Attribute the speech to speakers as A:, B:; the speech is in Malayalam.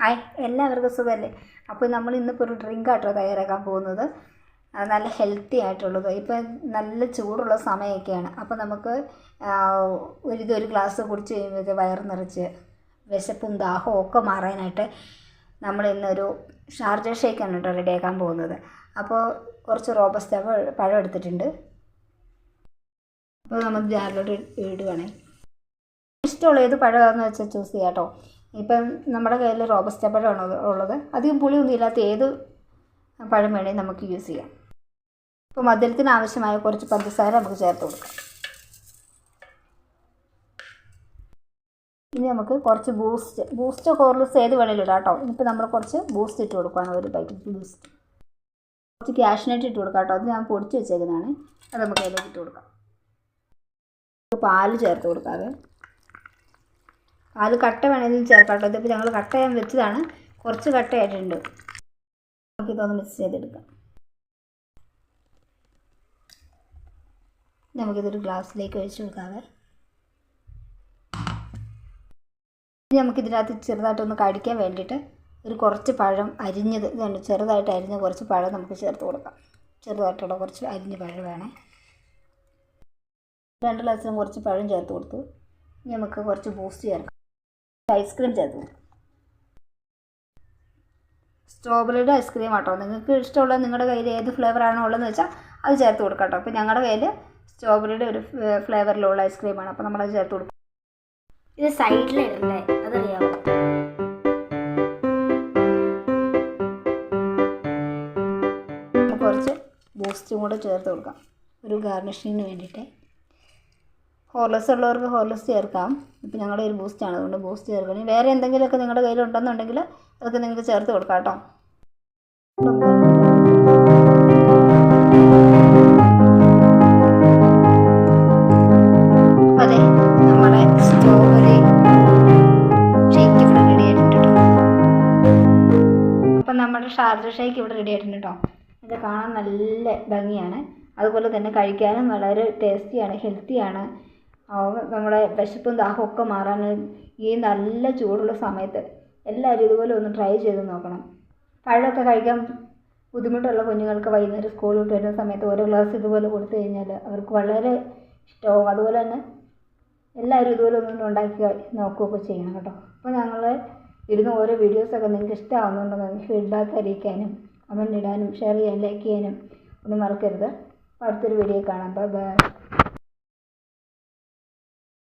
A: ഹായ് എല്ലാവർക്കും സുഖമല്ലേ? അപ്പോൾ നമ്മൾ ഇന്നിപ്പോൾ ഒരു ഡ്രിങ്ക് ആട്ടോ തയ്യാറാക്കാൻ പോകുന്നത്. നല്ല ഹെൽത്തി ആയിട്ടുള്ളത്. ഇപ്പം നല്ല ചൂടുള്ള സമയമൊക്കെയാണ്. അപ്പോൾ നമുക്ക് ഒരു ഇതൊരു ഗ്ലാസ് കുടിച്ച് കഴിയുമ്പോൾ വയർ നിറച്ച് വിശപ്പും ദാഹവും ഒക്കെ മാറാനായിട്ട് നമ്മൾ ഇന്നൊരു ഷാർജ ഷേക്കാണ് കേട്ടോ റെഡിയാക്കാൻ പോകുന്നത്. അപ്പോൾ കുറച്ച് റോബസ്റ്റ പഴം എടുത്തിട്ടുണ്ട്. അപ്പോൾ നമുക്ക് ജാറിലോട്ട് ഇടുവാണേ. ഇഷ്ടമുള്ള ഏത് പഴമാണെന്ന് വെച്ചാൽ ചൂസ് ചെയ്യാം കേട്ടോ. ഇപ്പം നമ്മുടെ കയ്യിൽ റോബസ്റ്റ പഴമാണ് ഉള്ളത്- അധികം പുളിയൊന്നും ഇല്ലാത്ത ഏത് പഴം വേണേലും നമുക്ക് യൂസ് ചെയ്യാം. ഇപ്പോൾ മധുരത്തിന് ആവശ്യമായ കുറച്ച് പഞ്ചസാര നമുക്ക് ചേർത്ത് കൊടുക്കാം. ഇനി നമുക്ക് കുറച്ച് ബൂസ്റ്റ് ബൂസ്റ്റ് കോർലെസ് ഏത് വേണേലും ഇടാം കേട്ടോ. ഇനിയിപ്പോൾ നമ്മൾ കുറച്ച് ബൂസ്റ്റ് ഇട്ട് കൊടുക്കുകയാണ് ഒരു പാക്കറ്റ് ബൂസ്റ്റ് കുറച്ച് ക്യാഷിനായിട്ട് ഇട്ട് കൊടുക്കാം കേട്ടോ. അത് ഞാൻ പൊടിച്ച് വെച്ചേക്കുന്നതാണ്. അത് നമുക്ക് അതിലേക്ക് ഇട്ട് കൊടുക്കാം. പാൽ ചേർത്ത് കൊടുക്കാതെ പാൽ കട്ട വേണമെങ്കിൽ ചേർക്കാം കേട്ടോ ഇതിപ്പോൾ ഞങ്ങൾ കട്ട ചെയ്യാൻ വെച്ചതാണ്. കുറച്ച് കട്ടയായിട്ടുണ്ട് നമുക്ക് ഇതൊന്ന് മിക്സ് ചെയ്തെടുക്കാം. നമുക്കിതൊരു ഗ്ലാസ്സിലേക്ക് ഒഴിച്ചു കൊടുക്കാവേ. ഇനി നമുക്കിതിനകത്ത് ചെറുതായിട്ടൊന്ന് കടിക്കാൻ വേണ്ടിയിട്ട് ഒരു കുറച്ച് പഴം അരിഞ്ഞത് ഇതുണ്ട്. ചെറുതായിട്ട് അരിഞ്ഞ കുറച്ച് പഴം നമുക്ക് ചേർത്ത് കൊടുക്കാം. ചെറുതായിട്ടുള്ള കുറച്ച് അരിഞ്ഞ പഴം വേണേ. രണ്ട് ഗ്ലാസ്സിലും കുറച്ച് പഴം ചേർത്ത് കൊടുത്തു. ഇനി നമുക്ക് കുറച്ച് ബൂസ്റ്റ് ചേർക്കാം. ഐസ്ക്രീം ചേർത്ത് സ്ട്രോബെറിയുടെ ഐസ്ക്രീം ആട്ടോ. നിങ്ങൾക്ക് ഇഷ്ടമുള്ള നിങ്ങളുടെ കയ്യിൽ ഏത് ഫ്ലേവറാണോ ഉള്ളതെന്ന് വെച്ചാൽ അത് ചേർത്ത് കൊടുക്കാം കേട്ടോ അപ്പോൾ ഞങ്ങളുടെ കയ്യിൽ സ്ട്രോബെറിയുടെ ഒരു ഫ്ലേവറിലുള്ള ഐസ്ക്രീമാണ് അപ്പോൾ നമ്മളത് ചേർത്ത് കൊടുക്കും.
B: ഇത് സൈഡിലിടണ്ടേ അതറിയാമോ
A: കുറച്ച് ബൂസ്റ്റും കൂടെ ചേർത്ത് കൊടുക്കാം. ഒരു ഗാർണിഷിങ്ങിന് വേണ്ടിയിട്ട്. ഹോർലിക്സ് ഉള്ളവർക്ക് ഹോർലെസ് ചേർക്കാം. ഇപ്പം ഞങ്ങളുടെ ഒരു ബൂസ്റ്റാണ് അതുകൊണ്ട് ബൂസ്റ്റ് ചേർക്കണം. വേറെ എന്തെങ്കിലുമൊക്കെ നിങ്ങളുടെ കയ്യിൽ ഉണ്ടെന്നുണ്ടെങ്കിൽ അതൊക്കെ നിങ്ങൾക്ക് ചേർത്ത് കൊടുക്കാം കേട്ടോ. ഷേക്ക് ഇവിടെ നമ്മുടെ ഷാർജ ഷേക്ക് ഇവിടെ റെഡി ആയിട്ടുണ്ട് കേട്ടോ. ഇത് കാണാൻ നല്ല ഭംഗിയാണ്. അതുപോലെ തന്നെ കഴിക്കാനും വളരെ ടേസ്റ്റിയാണ് ഹെൽത്തിയാണ് നമ്മുടെ വിശപ്പും ദാഹവും ഒക്കെ മാറാൻ ഈ നല്ല ചൂടുള്ള സമയത്ത് എല്ലാവരും ഇതുപോലെ ഒന്ന് ട്രൈ ചെയ്ത് നോക്കണം. പഴമൊക്കെ കഴിക്കാൻ ബുദ്ധിമുട്ടുള്ള കുഞ്ഞുങ്ങൾക്ക് വൈകുന്നേരം സ്കൂളിൽ വിട്ട് വരുന്ന സമയത്ത് ഓരോ ഗ്ലാസ് ഇതുപോലെ കൊടുത്തു കഴിഞ്ഞാൽ അവർക്ക് വളരെ ഇഷ്ടമാവും അതുപോലെ തന്നെ എല്ലാവരും ഇതുപോലെ ഒന്ന് ഉണ്ടാക്കി നോക്കുകയൊക്കെ ചെയ്യണം കേട്ടോ. അപ്പോൾ ഞങ്ങൾ ഇരുന്ന് ഓരോ വീഡിയോസൊക്കെ നിങ്ങൾക്ക് ഇഷ്ടമാവുന്നുണ്ടെന്ന് ഫീഡ്ബാക്ക് അറിയിക്കാനും കമന്റ് ഇടാനും ഷെയർ ചെയ്യാനും ലൈക്ക് ചെയ്യാനും ഒന്നും മറക്കരുത്. അടുത്തൊരു വീഡിയോ കാണാം. Bye bye